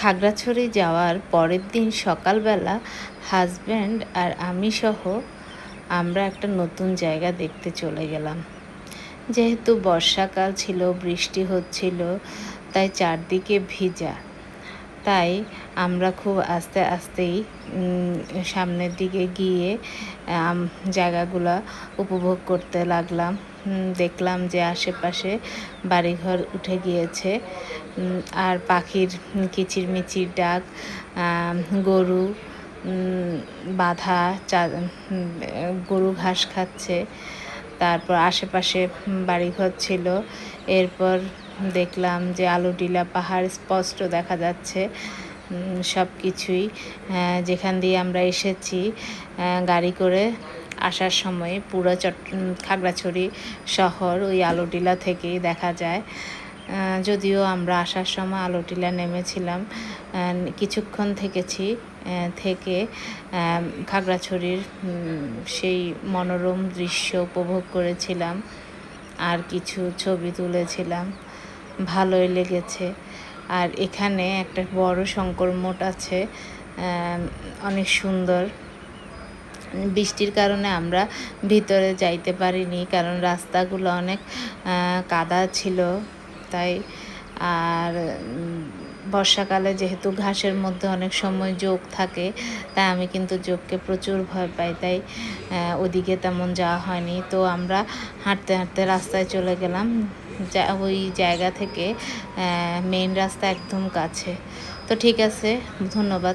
খাগড়াছড়ি যাওয়ার পরের দিন সকালবেলা হাজব্যান্ড আর আমি সহ আমরা একটা নতুন জায়গা দেখতে চলে গেলাম। যেহেতু বর্ষাকাল ছিল, বৃষ্টি হচ্ছিল, তাই চারদিকে ভিজা। তাই আমরা খুব আস্তে আস্তেই সামনের দিকে গিয়ে জায়গাগুলো উপভোগ করতে লাগলাম। দেখলাম যে আশেপাশে বাড়িঘর উঠে গিয়েছে। আর পাখির কিচিরমিচির ডাক গরু বাঁধা, চা গরু ঘাস খাচ্ছে। তারপর আশেপাশে বাড়িঘর ছিল। এরপর দেখলাম যে আলুটিলা পাহাড় স্পষ্ট দেখা যাচ্ছে সব কিছুই যেখান দিয়ে আমরা এসেছি গাড়ি করে আসার সময় পুরো চট খাগড়াছড়ি শহর ওই আলুটিলা থেকেই দেখা যায়। যদিও আমরা আসার সময় আলোটিলা নেমেছিলাম কিছুক্ষণ থেকেছি থেকে খাগড়াছড়ির সেই মনোরম দৃশ্য উপভোগ করেছিলাম, আর কিছু ছবি তুলেছিলাম। ভালোই লেগেছে। আর এখানে একটা বড় শঙ্কর মোট আছে অনেক সুন্দর। বৃষ্টির কারণে আমরা ভিতরে যাইতে পারিনি, কারণ রাস্তাগুলো অনেক কাদা ছিল। তাই আর বর্ষাকালে যেহেতু ঘাসের মধ্যে অনেক সময় যোগ থাকে, তাই আমি কিন্তু যোগকে প্রচুর ভয় পাই। তাই ওদিকে তেমন যাওয়া হয়নি। তো আমরা হাঁটতে হাঁটতে রাস্তায় চলে গেলাম। যা, ওই জায়গা থেকে মেইন রাস্তা একদম কাছে। তো ঠিক আছে, ধন্যবাদ।